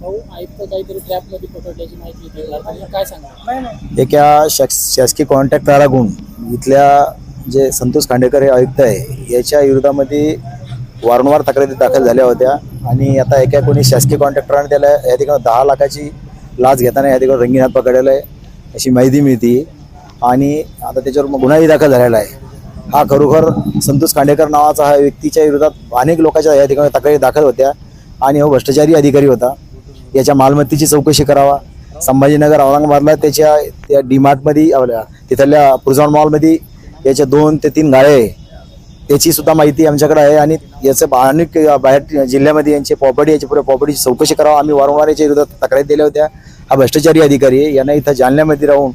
भाऊ आयुक्त काहीतरी ट्रॅपमध्ये पकडल्याची माहिती येते अर्थात काय सांगा एका शास शासकीय कॉन्ट्रॅक्टराकडून इथल्या जे संतोष खांडेकर हे आयुक्त आहे याच्या विरोधामध्ये वारंवार तक्रारी दाखल झाल्या होत्या. आणि आता एका कोणी शासकीय कॉन्ट्रॅक्टराने त्याला या ठिकाणी दहा लाखाची लाच घेताना या ठिकाणी रंगीत हात पकडलेला आहे अशी माहिती मिळते. आणि आता त्याच्यावर मग गुन्हाही दाखल झालेला आहे. हा खरोखर संतोष खांडेकर नावाचा हा व्यक्तीच्या विरोधात अनेक लोकांच्या या ठिकाणी तक्रारी दाखल होत्या. आणि हा भ्रष्टाचारी अधिकारी होता. याच्या मालमत्तेची चौकशी करावा. संभाजीनगर औरंगाबादला त्याच्या त्या डीमार्टमध्ये आपल्या तिथल्या पुरजॉन मॉलमध्ये याच्या दोन ते तीन गाळे आहे. त्याची सुद्धा माहिती आमच्याकडे आहे आणि याचं बा- अनेक बाहेर जिल्ह्यामध्ये यांची प्रॉपर्टी याची पुढे प्रॉपर्टीची चौकशी करावा. आम्ही वारंवार याच्या विरोधात तक्रारी दिल्या होत्या. हा भ्रष्टाचारी अधिकारी आहे. यांना इथं जालन्यामध्ये राहून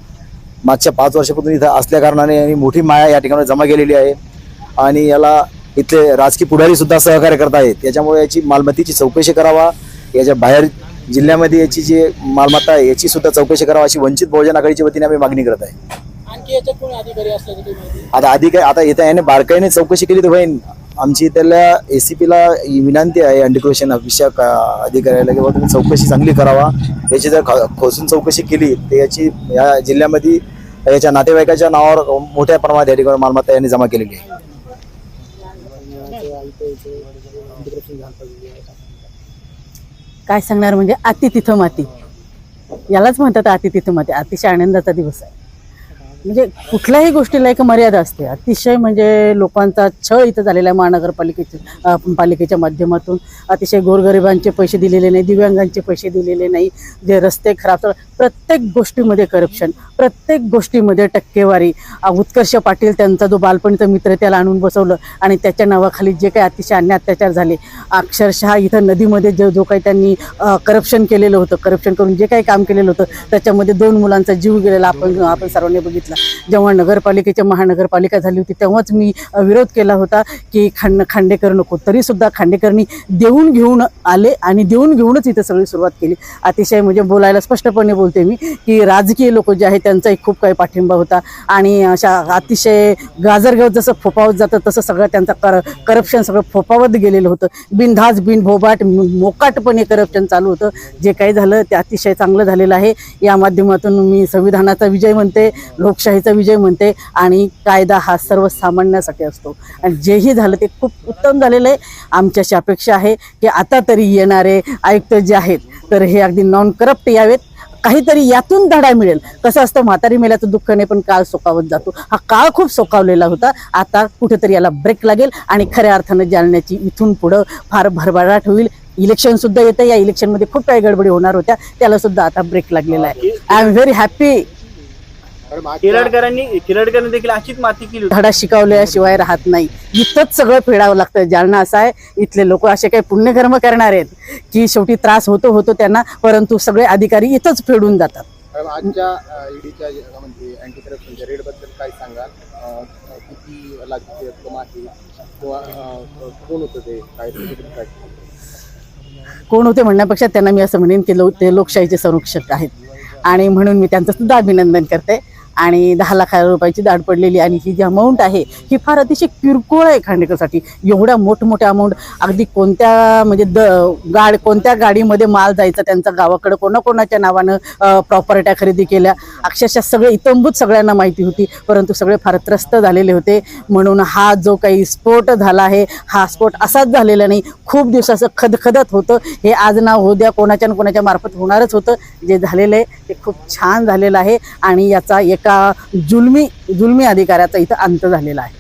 मागच्या पाच वर्षापासून इथं असल्या कारणाने यांनी मोठी माया या ठिकाणी जमा केलेली आहे. आणि याला इथले राजकीय पुढारी सुद्धा सहकार्य करत आहेत याच्यामुळे याची मालमत्तेची चौकशी करावा. याच्या बाहेर जिल्ह्यामध्ये याची जी मालमत्ता आहे याची सुद्धा चौकशी करावा अशी वंचित बहुजन आघाडीच्या वतीने आम्ही मागणी करत आहे. आणखी याच्यात कोणी अधिकारी असल्याची काही माहिती आता अधिक आता इथं याने बारकाईने चौकशी केली तर होईन. आमची त्याला एसीपीला विनंती आहे अंडीक्रोशन अभिषेक अधिकाऱ्याला किंवा तुम्ही चौकशी चांगली करावा. याची जर खोसून चौकशी केली तर याची या जिल्ह्यामध्ये याच्या नातेवाईकाच्या नावावर मोठ्या प्रमाणात या ठिकाणी मालमत्ता यांनी जमा केलेली आहे. काय सांगणार म्हणजे अति तिथं माती. यालाच म्हणतात अति तिथं माती. अतिशय आनंदाचा दिवस आहे. म्हणजे कुठल्याही गोष्टीला एक मर्यादा असते. अतिशय म्हणजे लोकांचा छळ इथं झालेला आहे महानगरपालिकेच्या पालिकेच्या माध्यमातून. अतिशय गोरगरिबांचे पैसे दिलेले नाही दिव्यांगांचे पैसे दिलेले नाही. जे रस्ते खराब प्रत्येक गोष्टीमध्ये करप्शन प्रत्येक गोष्टीमध्ये टक्केवारी. उत्कर्ष पाटील त्यांचा जो बालपणीचा मित्र त्याला आणून बसवलं आणि त्याच्या नावाखाली जे काही अतिशय अन्य अत्याचार झाले अक्षरशः इथं नदीमध्ये जो जो काही त्यांनी करप्शन केलेलं होतं करप्शन करून जे काही काम केलेलं होतं त्याच्यामध्ये दोन मुलांचा जीव गेलेला आपण आपण सर्वांनी बघितलं. जेव्हा नगरपालिकेच्या महानगरपालिका झाली होती तेव्हाच मी विरोध केला होता की खांड खांडेकर नको. तरीसुद्धा खांडेकरनी देऊन घेऊन आले आणि देऊन घेऊनच इथं सगळी सुरुवात केली. अतिशय म्हणजे बोलायला स्पष्टपणे बोलते मी की राजकीय लोक जे आहेत त्यांचाही खूप काही पाठिंबा होता. आणि अशा अतिशय गाजरगाव जसं फोपावत जातं तसं सगळं त्यांचं कर करप्शन सगळं फोपावत गेलेलं होतं. बिनधाज बिनभोबाट मोकाटपणे करप्शन चालू होतं. जे काही झालं ते अतिशय चांगलं झालेलं आहे. या माध्यमातून मी संविधानाचा विजय म्हणते. लोक लोकशाहीचा विजय म्हणते आणि कायदा हा सर्वसामान्यासाठी असतो. आणि जेही झालं ते खूप उत्तम झालेलं आहे. आमच्याशी अपेक्षा आहे की आता तरी येणारे आयुक्त जे आहेत तर हे अगदी नॉन करप्ट यावेत. काहीतरी यातून धडा मिळेल. कसं असतं म्हातारी मेल्याचं दुःख नाही पण काळ सोकावत जातो. हा काळ खूप सोकावलेला होता. आता कुठेतरी याला ब्रेक लागेल आणि खऱ्या अर्थानं जालण्याची इथून पुढं फार भरभराट होईल. इलेक्शन सुद्धा येतं. या इलेक्शनमध्ये खूप काही गडबडी होणार होत्या. त्याला सुद्धा आता ब्रेक लागलेला आहे. आय एम व्हेरी हॅपी किरडकरांनी किरडकरांनी देखील अशीच माती केली धडा शिकवल्याशिवाय राहत नाही. इथंच सगळं फेडावं लागतं. जालना असं आहे इथले लोक असे काही पुण्यकर्म करणार आहेत की शेवटी त्रास होतो होतो त्यांना परंतु सगळे अधिकारी इथंच फेडून जातात. मॅडम, आजच्या ईडीच्या म्हणजे अँटी करप्शनच्या रेडबद्दल काय सांगाल? अं, किती लागते रक्कम आहे? किंवा अं, कोण होतं ते? काय कोण होते म्हणण्यापेक्षा त्यांना मी असं म्हणेन की लोक ते लोकशाहीचे संरक्षक आहेत. आणि म्हणून मी त्यांचं सुद्धा अभिनंदन करते. आणि दहा लाख रुपयाची दाढ पडलेली आणि ही जी अमाऊंट आहे ही फार अतिशय किरकोळ आहे खांडेकरसाठी एवढ्या मोठमोठ्या अमाऊंट अगदी कोणत्या म्हणजे द गाड कोणत्या गाडीमध्ये माल जायचा त्यांचा गावाकडं कोणाकोणाच्या नावानं प्रॉपर्ट्या खरेदी केल्या. अक्षरशः सगळे इतंभूत सगळ्यांना माहिती होती परंतु सगळे फार त्रस्त झालेले होते. म्हणून हा जो काही स्फोट झाला आहे हा स्फोट असाच झालेला नाही. खूप दिवसाचं खदखदत होतं. हे आज ना उद्या कोणाच्या ना कोणाच्या मार्फत होणारच होतं. जे झालेलं आहे ते खूप छान झालेलं आहे. आणि याचा एक एका जुलमी जुलमी अधिकाऱ्याचा इथं अंत झालेला आहे.